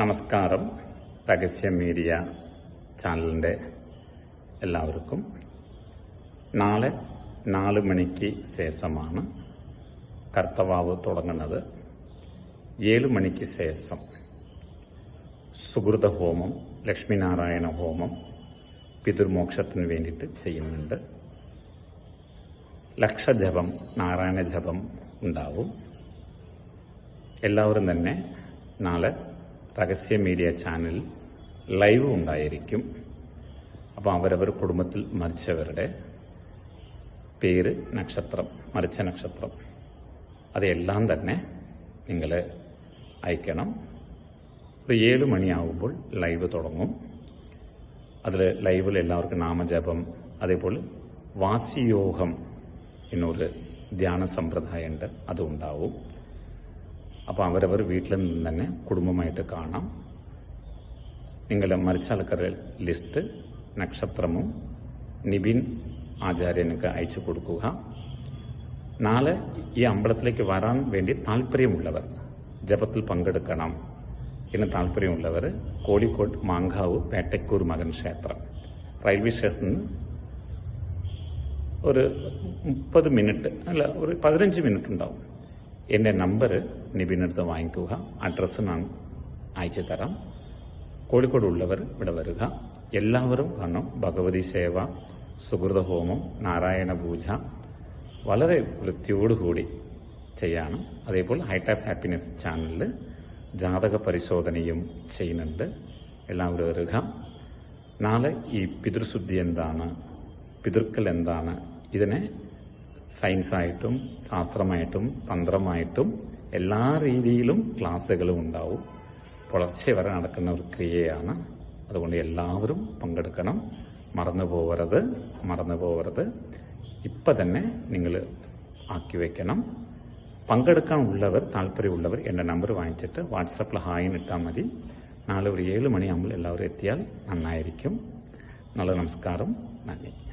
നമസ്കാരം. രഹസ്യ മീഡിയ ചാനലിന്റെ എല്ലാവർക്കും. നാളെ നാല് മണിക്ക് ശേഷമാണ് കർത്തവാവ് തുടങ്ങുന്നത്. ഏഴ് മണിക്ക് ശേഷം സുഹൃത ഹോമം ലക്ഷ്മിനാരായണ ഹോമം പിതൃമോക്ഷത്തിന് വേണ്ടിയിട്ട് ചെയ്യുന്നുണ്ട്. ലക്ഷജപം നാരായണ ജപം ഉണ്ടാവും. എല്ലാവരും തന്നെ നാളെ രഹസ്യ മീഡിയ ചാനൽ ലൈവ് ഉണ്ടായിരിക്കും. അപ്പോൾ അവരവർ കുടുംബത്തിൽ മരിച്ചവരുടെ പേര് നക്ഷത്രം മരിച്ച നക്ഷത്രം. അതെല്ലാം തന്നെ നിങ്ങൾ അയക്കണം. ഒരു ഏഴ് മണിയാവുമ്പോൾ ലൈവ് തുടങ്ങും. അതിൽ ലൈവിൽ എല്ലാവർക്കും നാമജപം അതേപോലെ വാസിയോഗം എന്നൊരു ധ്യാന സമ്പ്രദായമുണ്ട്. അതും ഉണ്ടാവും. അപ്പോൾ അവരവർ വീട്ടിൽ നിന്ന് തന്നെ കുടുംബമായിട്ട് കാണാം. മരിച്ച ആൾക്കാരുടെ ലിസ്റ്റ് നക്ഷത്രമും നിബിൻ ആചാര്യനൊക്കെ അയച്ചു കൊടുക്കുക. നാളെ ഈ അമ്പലത്തിലേക്ക് വരാൻ വേണ്ടി താല്പര്യമുള്ളവർ ജപത്തിൽ പങ്കെടുക്കണം എന്ന് താല്പര്യമുള്ളവർ കോഴിക്കോട് മാങ്കാവ് പേട്ടക്കൂർ മകൻ ക്ഷേത്രം. റെയിൽവേ സ്റ്റേഷനിൽ ഒരു മുപ്പത് മിനിറ്റ് അല്ല ഒരു പതിനഞ്ച് മിനിറ്റ് ഉണ്ടാവും. എന്റെ നമ്പർ നിബിനടുത്ത് വാങ്ങിക്കുക. അഡ്രസ്സ് ഞാൻ അയച്ചു തരാം. കോഴിക്കോട് ഉള്ളവർ ഇവിടെ വരിക. എല്ലാവരും കാണും ഭഗവതി സേവ സുഹൃത ഹോമം നാരായണ പൂജ. വളരെ വൃത്തിയോടുകൂടി ചെയ്യണം. അതേപോലെ ഹൈടാപ്പ് ഹാപ്പിനെസ് ചാനലിൽ ജാതക പരിശോധനയും ചെയ്യുന്നുണ്ട്. എല്ലാവരും വരിക. നാളെ ഈ പിതൃശുദ്ധി എന്താണ്? പിതൃക്കൾ എന്താണ്? ഇതിനെ സയൻസായിട്ടും ശാസ്ത്രമായിട്ടും തന്ത്രമായിട്ടും എല്ലാ രീതിയിലും ക്ലാസ്സുകളും ഉണ്ടാവും. പുലർച്ചെ വരെ നടക്കുന്ന ഒരു ക്രിയയാണ്. അതുകൊണ്ട് എല്ലാവരും പങ്കെടുക്കണം. മറന്നു പോകരുത് മറന്നു പോകരുത് ഇപ്പം തന്നെ നിങ്ങൾ ആക്കി വയ്ക്കണം പങ്കെടുക്കാൻ ഉള്ളവർ താല്പര്യമുള്ളവർ എന്റെ നമ്പർ വാങ്ങിച്ചിട്ട് വാട്സപ്പിൽ ഹായിന് ഇട്ടാൽ മതി. നാളെ ഒരു ഏഴ് മണിയാകുമ്പോൾ എല്ലാവരും എത്തിയാൽ നന്നായിരിക്കും. നല്ല നമസ്കാരം. നന്ദി.